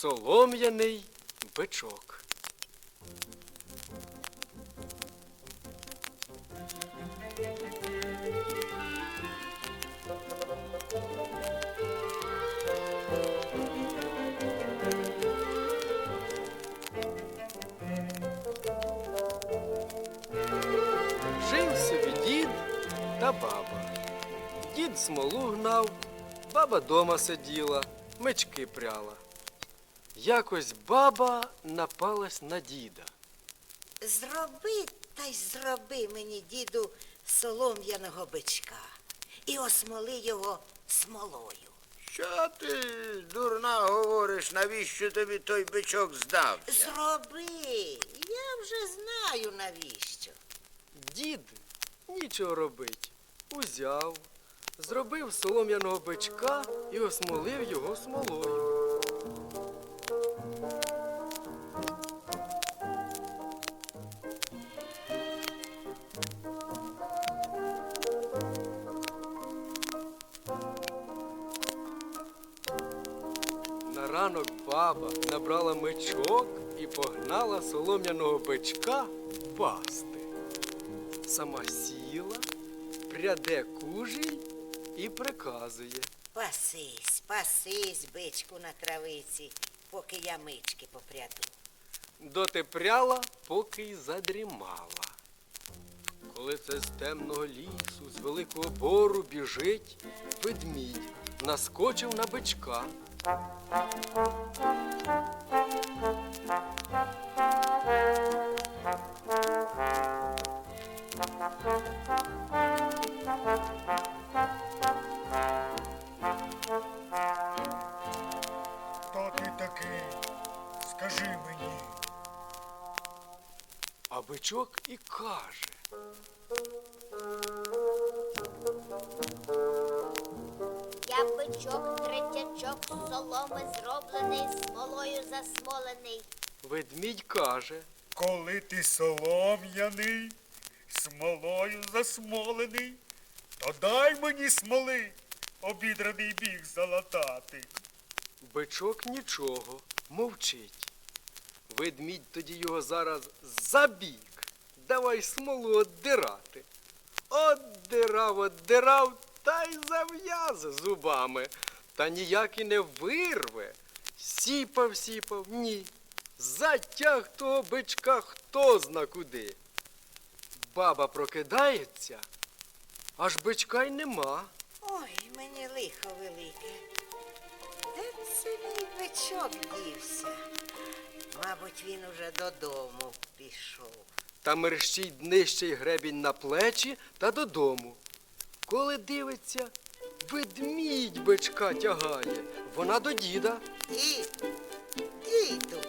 Солом'яний бичок. Жив собі дід та баба. Дід смолу гнав, баба дома сиділа, мечки пряла. Якось баба напалась на діда. Зроби та й зроби мені, діду, солом'яного бичка і осмоли його смолою. Що ти, дурна, говориш, навіщо тобі той бичок здався? Зроби, я вже знаю навіщо. Дід нічого робить. Узяв, зробив солом'яного бичка і осмолив його смолою. Набрала мечок і погнала солом'яного бичка пасти. Сама сіла, пряде кужіль і приказує. Пасись, пасись, бичку на травиці, поки я мички попряду. Доти пряла, поки й задрімала. Коли це з темного лісу, з великого бору біжить ведмідь, наскочив на бичка. Хто ти такий? Скажи мені. А бичок і каже. Я бичок, третячок, з соломи зроблений, смолою засмолений. Ведмідь каже. Коли ти солом'яний, смолою засмолений, то дай мені смоли, обідраний біг залатати. Бичок нічого, мовчить. Ведмідь тоді його зараз забіг. Давай смолу оддирати. Оддирав, оддирав та й зав'яз зубами. Та ніяк і не вирве. Сіпав, сіпав, ні. Затяг того бичка хто зна куди. Баба прокидається, аж бичка й нема. Ой, мені лихо велике. Де це мій бичок дівся? Мабуть, він уже додому пішов. та мерщить нижчий гребінь на плечі та додому. Коли дивиться, ведмідь бичка тягає, вона до діда. Дід, діду,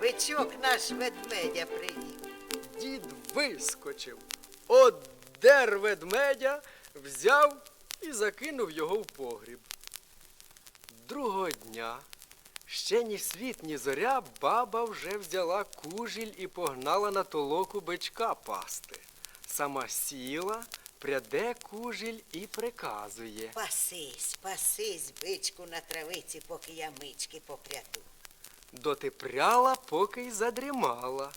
бичок наш ведмедя привів. Дід вискочив, одер ведмедя, взяв і закинув його в погріб. Другого дня, ще ні світ, ні зоря, баба вже взяла кужіль і погнала на толоку бичка пасти. Сама сіла, пряде кужіль і приказує. Пасись, пасись, бичку на травиці, поки я мички попряду. Доти пряла, поки й задрімала.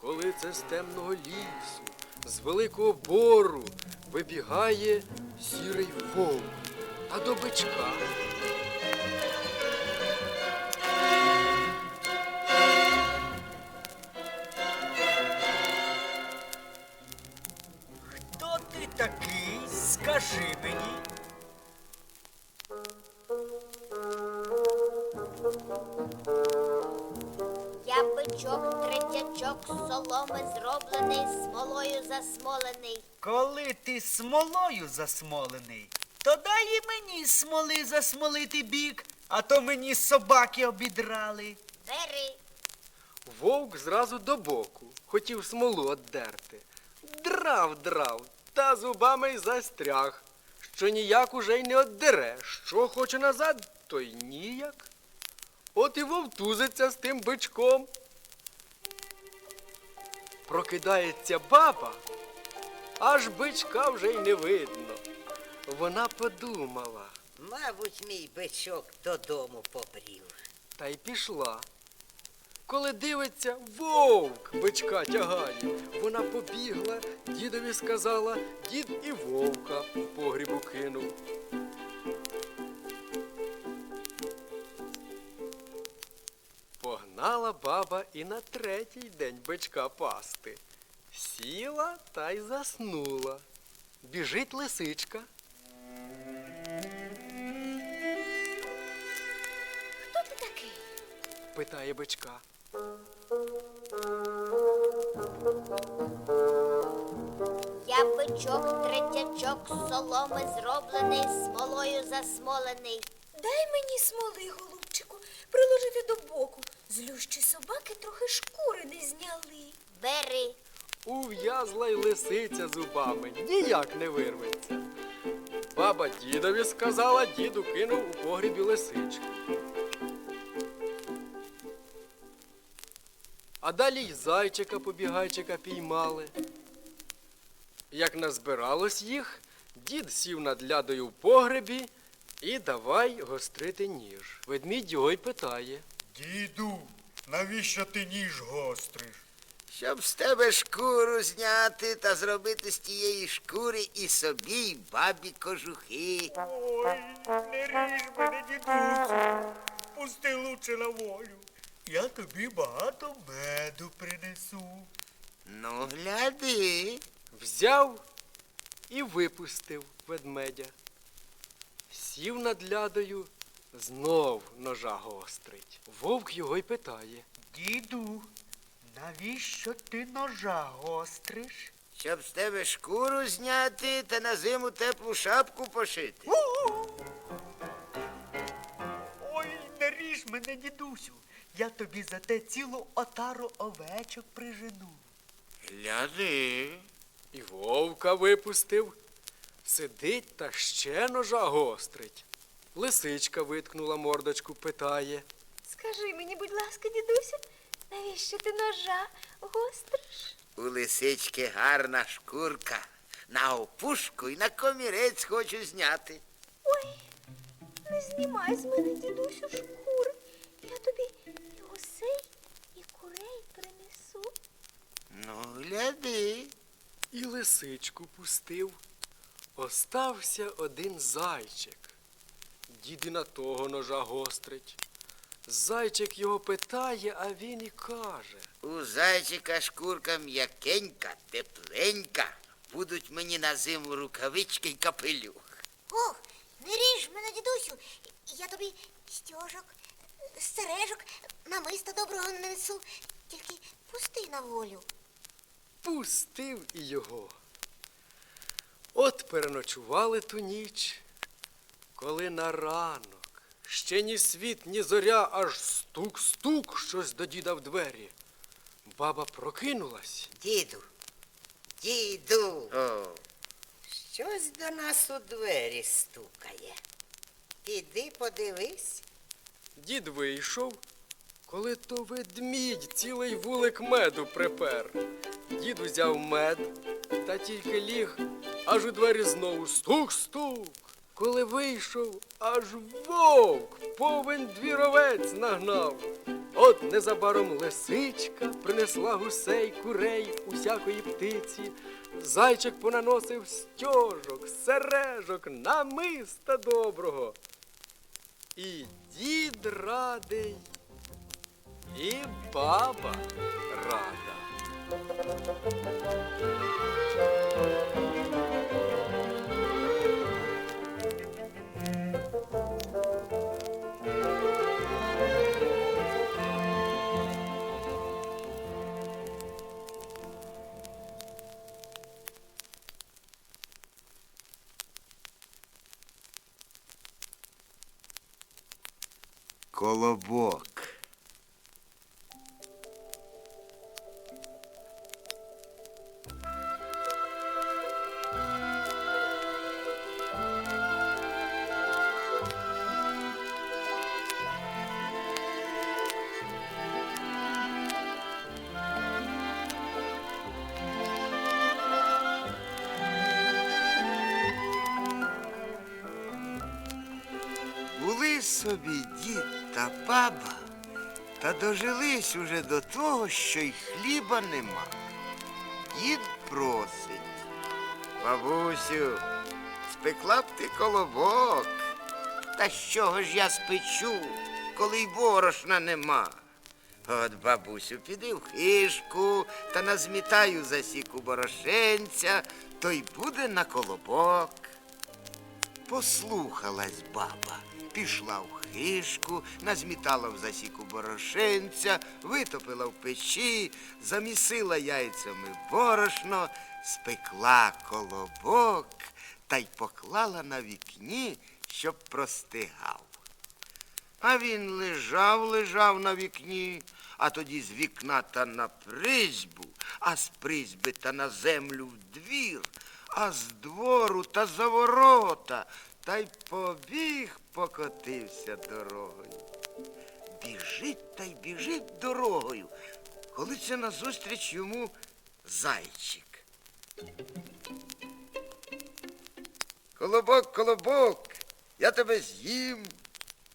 Коли це з темного лісу, з великого бору вибігає сірий вовк, а до бичка. Ти смолою засмолений, то дай і мені смоли засмолити бік, а то мені собаки обідрали. Бери. Вовк зразу до боку, хотів смолу оддерти. Драв, драв, та зубами й застряг, що ніяк уже й не оддере. Що хоче назад, то й ніяк. От і вовтузиться з тим бичком. Прокидається баба, аж бичка вже й не видно. Вона подумала. Мабуть, мій бичок додому побрів. Та й пішла. Коли дивиться, вовк бичка тягає. Вона побігла, дідові сказала, дід і вовка в погрібу кинув. Погнала баба і на третій день бичка пасти. Сіла та й заснула. Біжить лисичка. Хто ти такий? питає бичка. Я бичок, третячок, з соломи зроблений, смолою засмолений. Дай мені смоли, голубчику, приложити до боку. Злющі собаки трохи шкури не зняли. Бери. Ув'язла й лисиця зубами, ніяк не вирветься. Баба дідові сказала, діду кинув у погрібі лисичку. А далі й зайчика побігайчика піймали. Як назбиралось їх, дід сів над лядою в погребі і давай гострити ніж. Ведмідь його й питає. Діду, навіщо ти ніж гостриш? Щоб з тебе шкуру зняти та зробити з тієї шкури і собі, й бабі кожухи. Ой, не ріж мене, дідусю. Пусти лучше на волю. Я тобі багато меду принесу. Ну, гляди. Взяв і випустив ведмедя. Сів над лядою, знов ножа гострить. Вовк його й питає. Діду, навіщо ти ножа гостриш? Щоб з тебе шкуру зняти та на зиму теплу шапку пошити. Ой, не ріж мене, дідусю. Я тобі за те цілу отару овечок прижену. Гляди. І вовка випустив. Сидить та ще ножа гострить. Лисичка виткнула мордочку, питає. Скажи мені, будь ласка, дідусю, навіщо ти ножа гостриш? У лисички гарна шкурка. На опушку і на комірець хочу зняти. Ой, не знімай з мене, дідусю, шкури. Я тобі і гусей, і курей принесу. Ну, гляди. І лисичку пустив. Остався один зайчик. Дід на того ножа гострить. Зайчик його питає, а він і каже. У зайчика шкурка м'якенька, тепленька. Будуть мені на зиму рукавички й капелюх. Ох, не ріж мене, дідусю. Я тобі стьожок, сережок, намиста доброго не несу. Тільки пусти на волю. Пустив і його. От переночували ту ніч, коли на ранок ще ні світ, ні зоря, аж стук-стук щось до діда в двері. Баба прокинулась. Діду, діду, О, щось до нас у двері стукає. Піди подивись. Дід вийшов, коли то ведмідь цілий вулик меду припер. Дід узяв мед та тільки ліг, аж у двері знову стук-стук. Коли вийшов, аж вовк повен двіровець нагнав. От незабаром лисичка принесла гусей, курей, усякої птиці. Зайчик понаносив стьожок, сережок, намиста доброго. І дід радий, і баба рада. Колобок. Уже до того, що й хліба нема. Дід просить. Бабусю, спекла б ти колобок. Та з чого ж я спечу, коли й борошна нема? От, бабусю, піди в хишку та назмітаю засіку борошенця, то й буде на колобок. Послухалась баба, пішла в хишку, назмітала в засіку борошенця, витопила в печі, замісила яйцями борошно, спекла колобок та й поклала на вікні, щоб простигав. А він лежав, лежав на вікні, а тоді з вікна та на призьбу, а з призьби та на землю в двір, а з двору та за ворота, та й побіг, покотився дорогою. Біжить та й біжить дорогою, коли це назустріч йому зайчик. Колобок, колобок, я тебе з'їм.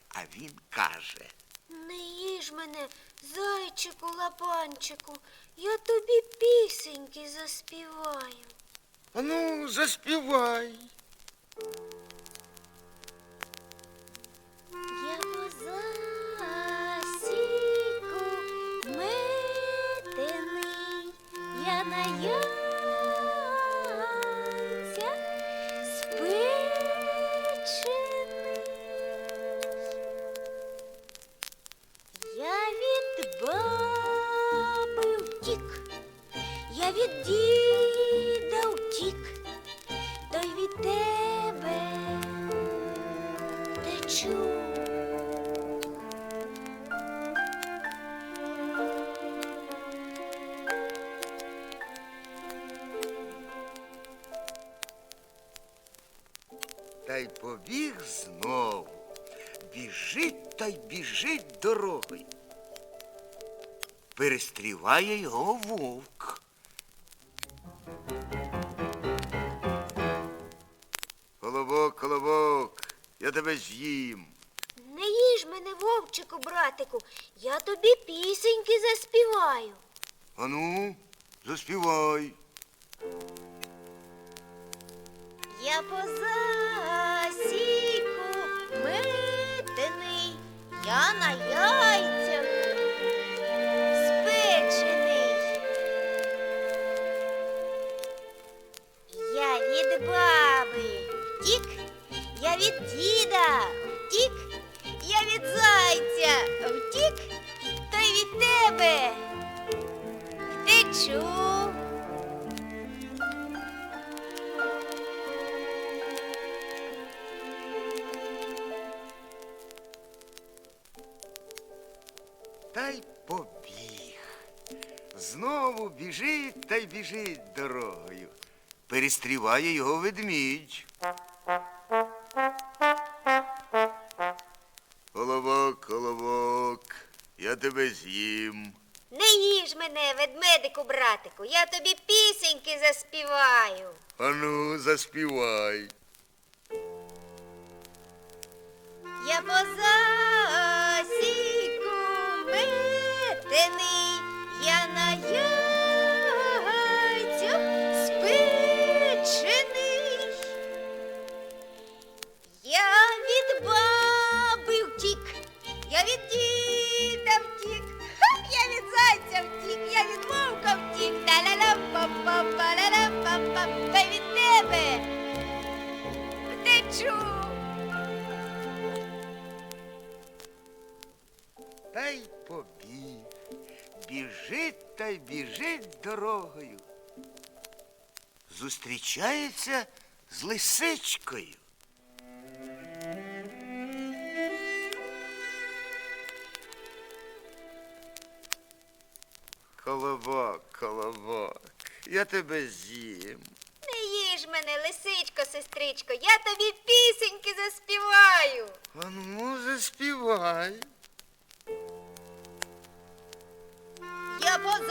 А він каже. Не їж мене, зайчику лапанчику, я тобі пісеньки заспіваю. Ану, заспівай. Та й побіг знову. Біжить та й біжить дорогою. Перестріває його вовк. Колобок, колобок, я тебе з'їм. Не їж мене, вовчику, братику, я тобі пісеньки заспіваю. Ану, заспівай. Я по я на яйцях спечений. Перестріває його ведмідь. Коловок, коловок, я тебе з'їм. Не їж мене, ведмедику, братику, я тобі пісеньки заспіваю. Ану, заспівай. Біжить біжить дорогою. Зустрічається з лисичкою. Колобок, колобок, я тебе з'їм. Не їж мене, лисичко, сестричко, я тобі пісеньки заспіваю. А ну, заспівай. Я по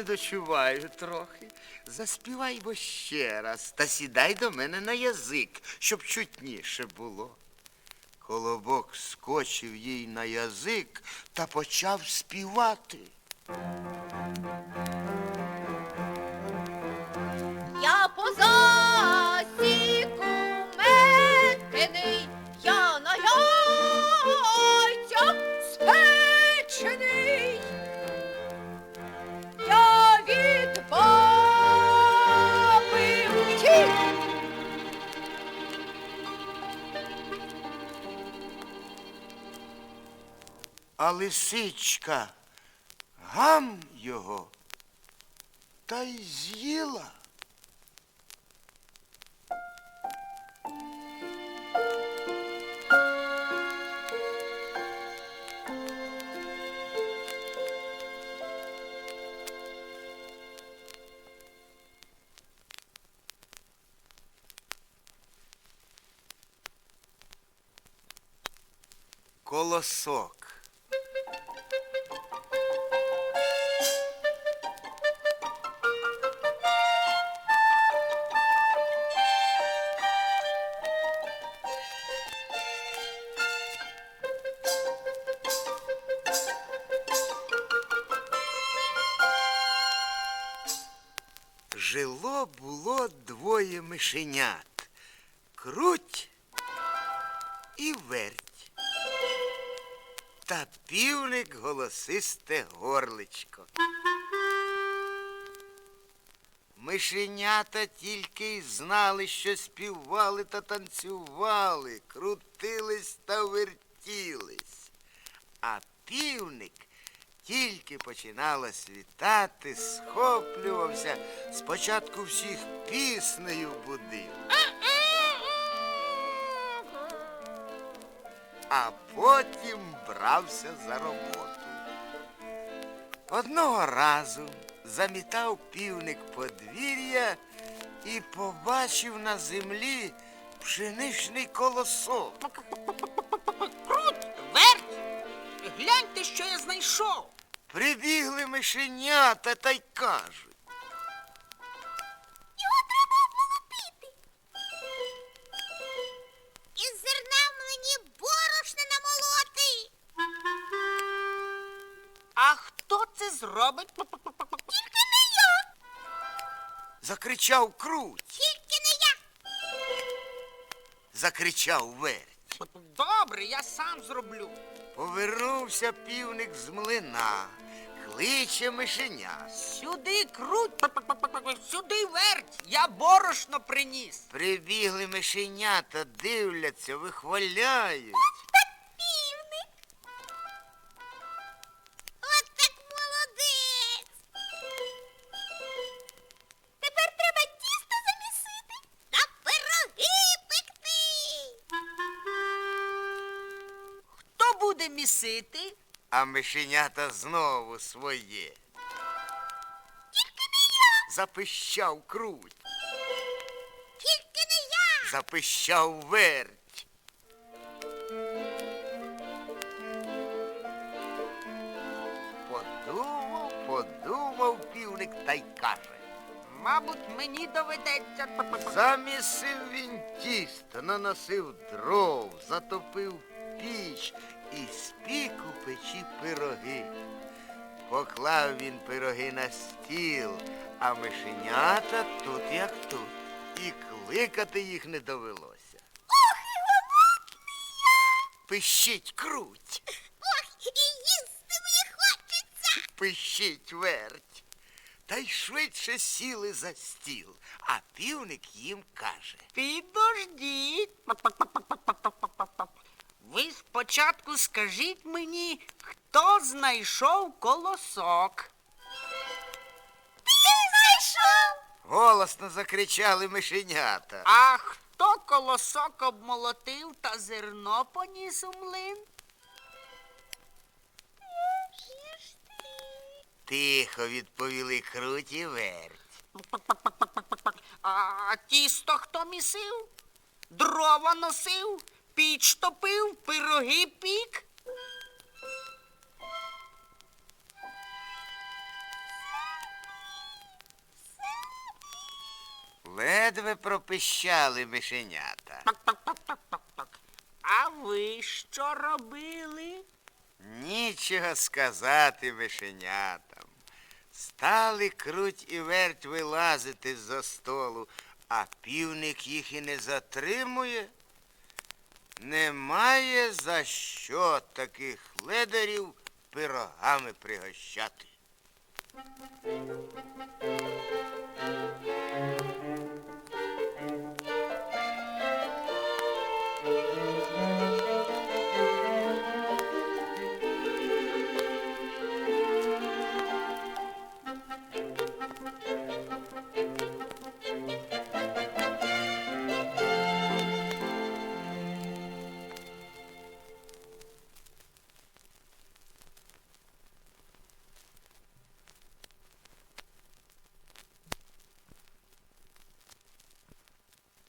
не дочуваю трохи. Заспівай бо ще раз та сідай до мене на язик, щоб чутніше було. Колобок скочив їй на язик та почав співати. А лисичка гам його та й з'їла. Колосок. Жило було двоє мишенят. Круть і верть. Та півник голосисте горличко. Мишенята тільки й знали, що співали та танцювали, крутились та вертілись. А півник тільки починало світати, схоплювався, спочатку всіх піснею будив. а потім брався за роботу. Одного разу замітав півник подвір'я і побачив на землі пшеничний колосок. Крут, верть! Гляньте, що я знайшов. Прибігли мишенята та й кажуть. Його треба облупити. Із зерна мені борошна намолоти. А хто це зробить? Тільки не я, Закричав круть, тільки не я. закричав верть. Добре, я сам зроблю. Повернувся півник з млина, кличе мишеня. Сюди круть, сюди верть. Я борошно приніс. Прибігли мишенята, дивляться, вихваляють. Півник. От так молодець. Тепер треба тісто замісити та пироги пекти. Хто буде місити? А мишенята знову своє. Тільки не я, Запищав круть, тільки не я. запищав верть. Подумав, подумав півник та й каже. Мабуть, мені доведеться. Замісив він тісто, наносив дров, затопив піч і спік у печі пироги. Поклав він пироги на стіл, а мишенята тут як тут. І кликати їх не довелося. Ох, і голодний. Пищить круть, Ох, і їсти мені хочеться. пищить верть. Та й швидше сіли за стіл, а півник їм каже. Підождіть. Ви спочатку скажіть мені, хто знайшов колосок. Ти знайшов. Голосно закричали мишенята. А хто колосок обмолотив та зерно поніс у млин? Тихо відповіли круті верть. А тісто хто місив? Дрова носив, Піч топив, пироги пік. Ледве пропищали мишенята. А ви що робили? Нічого сказати мишенятам. Стали круть і верть вилазити з за столу, а півник їх і не затримує. Немає за що таких ледарів пирогами пригощати.